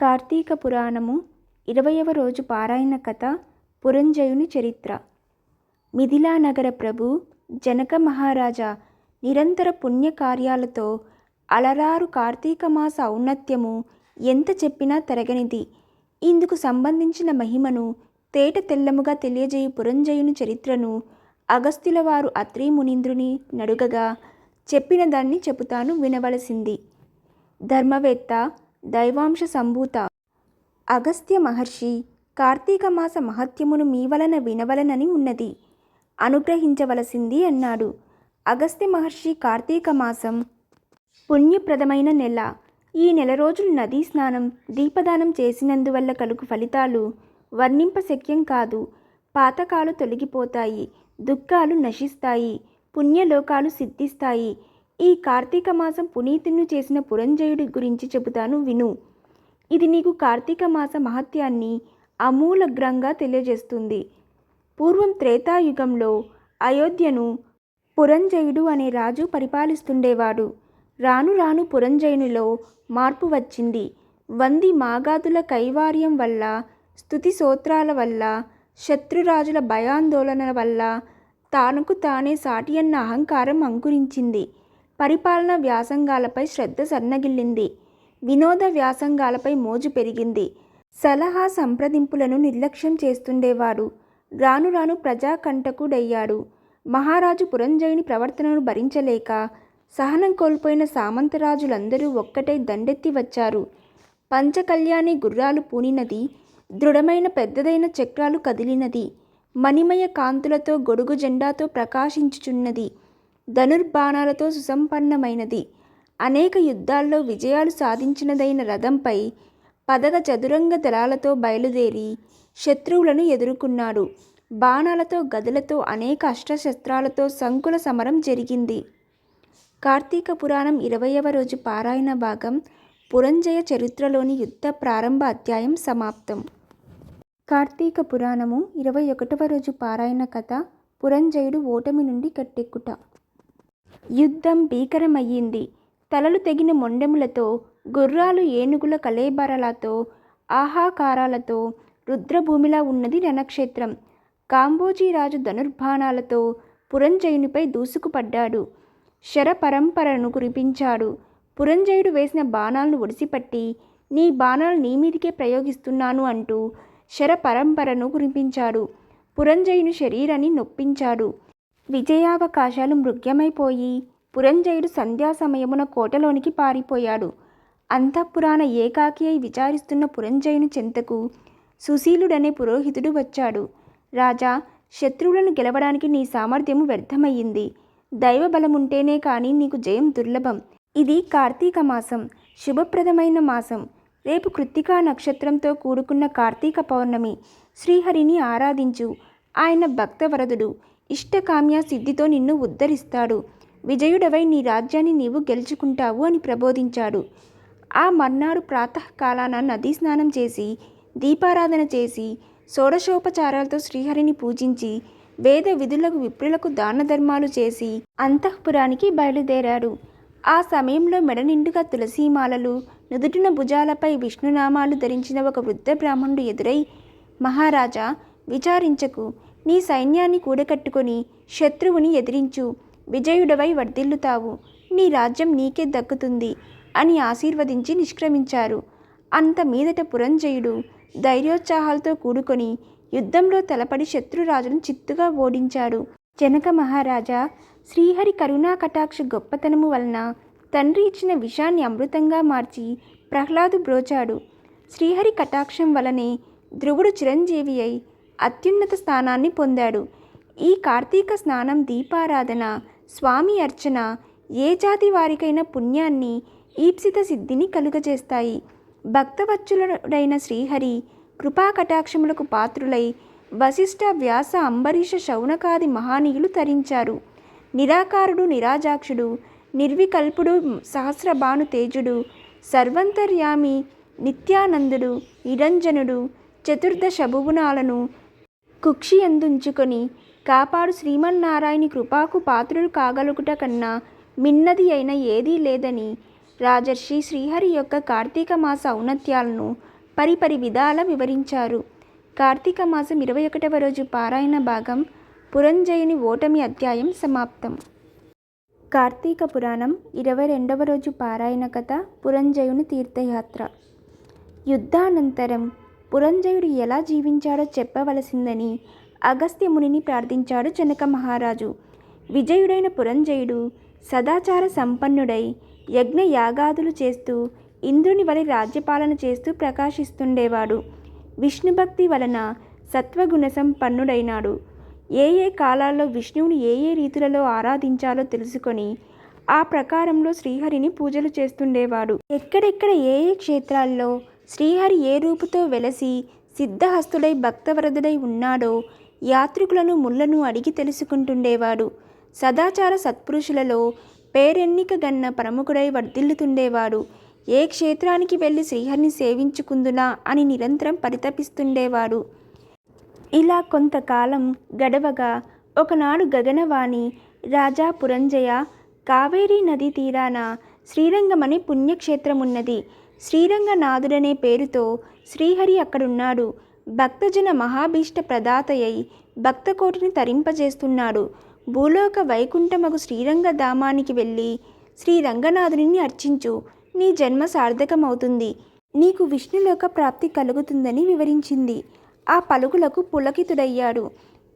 కార్తీక పురాణము ఇరవయవ రోజు పారాయణ కథ పురంజయుని చరిత్ర. మిథిలా నగర ప్రభు జనక మహారాజా నిరంతర పుణ్యకార్యాలతో అలరారు కార్తీక మాస ఔన్నత్యము ఎంత చెప్పినా తరగనిది. ఇందుకు సంబంధించిన మహిమను తేట తెల్లముగా తెలియజేయు పురంజయుని చరిత్రను అగస్త్యుల వారు అత్రి మునీంద్రుని నడుగగా చెప్పిన దాన్ని చెబుతాను వినవలసింది. ధర్మవేత్త దైవాంశ సంభూత. అగస్త్య మహర్షి కార్తీక మాస మహత్యమును మీ వలన వినవలనని ఉన్నది. అనుగ్రహించవలసింది అన్నాడు. అగస్త్య మహర్షి కార్తీక మాసం పుణ్యప్రదమైన నెల. ఈ నెల రోజులు నదీ స్నానం దీపదానం చేసినందువల్ల కలుగు ఫలితాలు వర్ణింపశక్యం కాదు. పాతకాలు తొలగిపోతాయి దుఃఖాలు నశిస్తాయి పుణ్యలోకాలు సిద్ధిస్తాయి ఈ కార్తీక మాసం పునీతుని చేసిన పురంజయుడి గురించి చెబుతాను విను. ఇది నీకు కార్తీక మాస మహత్యాన్ని అమూలగ్రంగా తెలియజేస్తుంది. పూర్వం త్రేతాయుగంలో అయోధ్యను పురంజయుడు అనే రాజు పరిపాలిస్తుండేవాడు. రాను రాను పురంజయునిలో మార్పు వచ్చింది. వంది మాగాదుల కైవార్యం వల్ల స్తుతి సూత్రాల వల్ల శత్రురాజుల భయాందోళనల వల్ల తానుకు తానే సాటి అన్న అహంకారం అంకురించింది. పరిపాలన వ్యాసంగాలపై శ్రద్ధ సన్నగిల్లింది. వినోద వ్యాసంగాలపై మోజు పెరిగింది. సలహా సంప్రదింపులను నిర్లక్ష్యం చేస్తుండేవాడు రాను రాను ప్రజాకంటకుడయ్యాడు. మహారాజు పురంజయుని ప్రవర్తనను భరించలేక సహనం కోల్పోయిన సామంతరాజులందరూ ఒక్కటై దండెత్తి వచ్చారు. పంచకళ్యాణి గుర్రాలు పూనినది దృఢమైన పెద్దదైన చక్రాలు కదిలినది మణిమయ కాంతులతో గొడుగు జెండాతో ప్రకాశించుచున్నది. ధనుర్బాణాలతో సుసంపన్నమైనది. అనేక యుద్ధాల్లో విజయాలు సాధించినదైన రథంపై పదగ చదురంగ దళాలతో బయలుదేరి శత్రువులను ఎదుర్కొన్నాడు. బాణాలతో గదులతో అనేక అష్టశస్త్రాలతో సంకుల సమరం జరిగింది. కార్తీక పురాణం ఇరవయవ రోజు పారాయణ భాగం పురంజయ చరిత్రలోని యుద్ధ ప్రారంభ అధ్యాయం సమాప్తం. కార్తీక పురాణము ఇరవై ఒకటవ రోజు పారాయణ కథ పురంజయుడు ఓటమి నుండి కట్టెక్కుట. యుద్ధం భీకరమయ్యింది. తలలు తెగిన మొండెములతో గుర్రాలు ఏనుగుల కలేబరలతో ఆహాకారాలతో రుద్రభూమిలా ఉన్నది రణక్షేత్రం. కాంబోజీరాజు ధనుర్బాణాలతో పురంజయునిపై దూసుకుపడ్డాడు. శరపరంపరను కురిపించాడు. పురంజయుడు వేసిన బాణాలను ఒడిసిపట్టి నీ బాణాలు నీ మీదికే ప్రయోగిస్తున్నాను అంటూ శరపరంపరను కురిపించాడు. పురంజయుని శరీరాన్ని నొప్పించాడు. విజయావకాశాలు మృగ్యమైపోయి పురంజయుడు సంధ్యా సమయమున కోటలోనికి పారిపోయాడు. అంతఃపురాణ ఏకాకి అయి విచారిస్తున్న పురంజయుని చెంతకు సుశీలుడనే పురోహితుడు వచ్చాడు. రాజా శత్రువులను గెలవడానికి నీ సామర్థ్యము వ్యర్థమయ్యింది. దైవబలముంటేనే కానీ నీకు జయం దుర్లభం. ఇది కార్తీక మాసం శుభప్రదమైన మాసం. రేపు కృత్తికా నక్షత్రంతో కూడుకున్న కార్తీక పౌర్ణమి. శ్రీహరిని ఆరాధించు. ఆయన భక్తవరదుడు. ఇష్టకామ్య సిద్ధితో నిన్ను ఉద్ధరిస్తాడు. విజయుడవై నీ రాజ్యాన్ని నీవు గెలుచుకుంటావు అని ప్రబోధించాడు. ఆ మర్నాడు ప్రాతకాలాన నదీ స్నానం చేసి దీపారాధన చేసి షోడశోపచారాలతో శ్రీహరిని పూజించి వేద విధులకు విప్రులకు దాన ధర్మాలు చేసి అంతఃపురానికి బయలుదేరాడు. ఆ సమయంలో మెడ నిండుగా తులసీమాలలు నుదుటిన భుజాలపై విష్ణునామాలు ధరించిన ఒక వృద్ధ బ్రాహ్మణుడు ఎదురై మహారాజా విచారించకు. నీ సైన్యాన్ని కూడకట్టుకొని శత్రువుని ఎదిరించు. విజయుడవై వర్ధిల్లుతావు. నీ రాజ్యం నీకే దక్కుతుంది అని ఆశీర్వదించి నిష్క్రమించారు. అంత మీదట పురంజయుడు ధైర్యోత్సాహాలతో కూడుకొని యుద్ధంలో తలపడి శత్రురాజును చిత్తుగా ఓడించాడు. జనక మహారాజా శ్రీహరి కరుణా కటాక్ష గొప్పతనము వలన తండ్రి ఇచ్చిన విషాన్ని అమృతంగా మార్చి ప్రహ్లాదు బ్రోచాడు. శ్రీహరి కటాక్షం వలనే ధ్రువుడు చిరంజీవి అయి అత్యున్నత స్థానాన్ని పొందాడు. ఈ కార్తీక స్నానం దీపారాధన స్వామి అర్చన ఏ జాతి వారికైనా పుణ్యాన్ని ఈప్సిత సిద్ధిని కలుగజేస్తాయి. భక్తవత్సలుడైన శ్రీహరి కృపా కటాక్షములకు పాత్రులై వశిష్ఠ వ్యాస అంబరీష శౌనకాది మహానీయులు తరించారు. నిరాకారుడు నిరాజాక్షుడు నిర్వికల్పుడు సహస్రభాను తేజుడు సర్వంతర్యామి నిత్యానందుడు నిరంజనుడు చతుర్దశ భువనాలను కుక్షి ఎందుంచుకొని కాపాడు శ్రీమన్నారాయణి కృపాకు పాత్రులు కాగలుగుట కన్నా మిన్నది అయిన ఏదీ లేదని రాజర్షి శ్రీహరి యొక్క కార్తీక మాస ఔన్నత్యాలను పరిపరి విధాల వివరించారు. కార్తీక మాసం ఇరవై ఒకటవ రోజు పారాయణ భాగం పురంజయుని ఓటమి అధ్యాయం సమాప్తం. కార్తీక పురాణం ఇరవై రెండవ రోజు పారాయణ కథ పురంజయుని తీర్థయాత్ర. యుద్ధానంతరం పురంజయుడు ఎలా జీవించాడో చెప్పవలసిందని అగస్త్య మునిని ప్రార్థించాడు జనక మహారాజు. విజయుడైన పురంజయుడు సదాచార సంపన్నుడై యజ్ఞ యాగాదులు చేస్తూ ఇంద్రుని వలె రాజ్యపాలన చేస్తూ ప్రకాశిస్తుండేవాడు. విష్ణుభక్తి వలన సత్వగుణ సంపన్నుడైనాడు. ఏ ఏ కాలాల్లో విష్ణువుని ఏ ఏ రీతులలో ఆరాధించాలో తెలుసుకొని ఆ ప్రకారంలో శ్రీహరిని పూజలు చేస్తుండేవాడు. ఎక్కడెక్కడ ఏ ఏ క్షేత్రాల్లో శ్రీహరి ఏ రూపుతో వెలసి సిద్ధహస్తుడై భక్తవరదుడై ఉన్నాడో యాత్రికులను ముళ్ళను అడిగి తెలుసుకుంటుండేవాడు. సదాచార సత్పురుషులలో పేరెన్నిక గన్న ప్రముఖుడై వర్ధిల్లుతుండేవాడు. ఏ క్షేత్రానికి వెళ్ళి శ్రీహరిని సేవించుకుందునా అని నిరంతరం పరితపిస్తుండేవాడు. ఇలా కొంతకాలం గడవగా ఒకనాడు గగనవాణి రాజా పురంజయ కావేరీ నదీ తీరాన శ్రీరంగమని పుణ్యక్షేత్రమున్నది. శ్రీరంగనాథుడనే పేరుతో శ్రీహరి అక్కడున్నాడు. భక్తజన మహాభీష్ట ప్రదాతయ్యై భక్తకోటిని తరింపజేస్తున్నాడు. భూలోక వైకుంఠమగు శ్రీరంగ ధామానికి వెళ్ళి శ్రీరంగనాథుని అర్చించు. నీ జన్మ సార్థకమవుతుంది. నీకు విష్ణులోక ప్రాప్తి కలుగుతుందని వివరించింది. ఆ పలుకులకు పులకితుడయ్యాడు.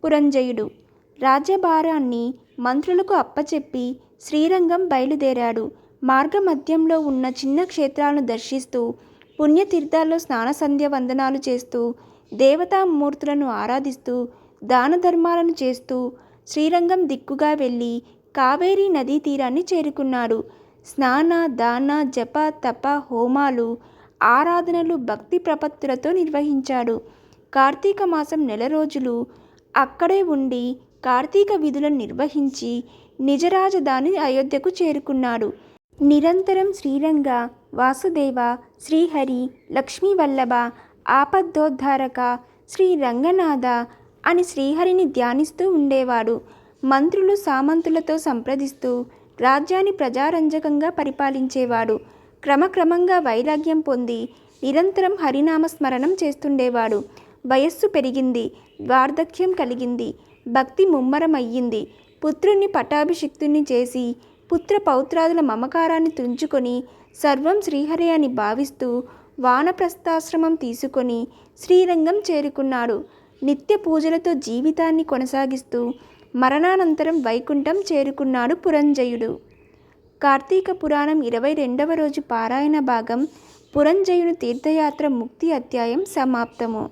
పురంజయుడు రాజ్యభారాన్ని మంత్రులకు అప్పచెప్పి శ్రీరంగం బయలుదేరాడు. మార్గమధ్యంలో ఉన్న చిన్న క్షేత్రాలను దర్శిస్తూ పుణ్యతీర్థాల్లో స్నాన సంధ్య వందనాలు చేస్తూ దేవతామూర్తులను ఆరాధిస్తూ దాన ధర్మాలను చేస్తూ శ్రీరంగం దిక్కుగా వెళ్ళి కావేరీ నదీ తీరాన్ని చేరుకున్నాడు స్నాన దాన జప తప హోమాలు ఆరాధనలు భక్తి ప్రపత్తులతో నిర్వహించాడు. కార్తీక మాసం నెల రోజులు అక్కడే ఉండి కార్తీక విధులను నిర్వహించి నిజ రాజధాని అయోధ్యకు చేరుకున్నాడు. నిరంతరం శ్రీరంగ వాసుదేవ శ్రీహరి లక్ష్మీవల్లభ ఆపద్దోద్ధారక శ్రీ రంగనాథ అని శ్రీహరిని ధ్యానిస్తూ ఉండేవాడు. మంత్రులు సామంతులతో సంప్రదిస్తూ రాజ్యాన్ని ప్రజారంజకంగా పరిపాలించేవాడు. క్రమక్రమంగా వైరాగ్యం పొంది నిరంతరం హరినామ స్మరణం చేస్తుండేవాడు. వయస్సు పెరిగింది వార్ధక్యం కలిగింది భక్తి ముమ్మరమయ్యింది. పుత్రుణ్ణి పటాభిషిక్తుణ్ణి చేసి పుత్ర పౌత్రాదుల మమకారాన్ని తుంచుకొని సర్వం శ్రీహరి అని భావిస్తూ వానప్రస్థాశ్రమం తీసుకొని శ్రీరంగం చేరుకున్నాడు. నిత్య పూజలతో జీవితాన్ని కొనసాగిస్తూ మరణానంతరం వైకుంఠం చేరుకున్నాడు పురంజయుడు. కార్తీక పురాణం ఇరవై రెండవ రోజు పారాయణ భాగం పురంజయుని తీర్థయాత్ర ముక్తి అధ్యాయం సమాప్తము.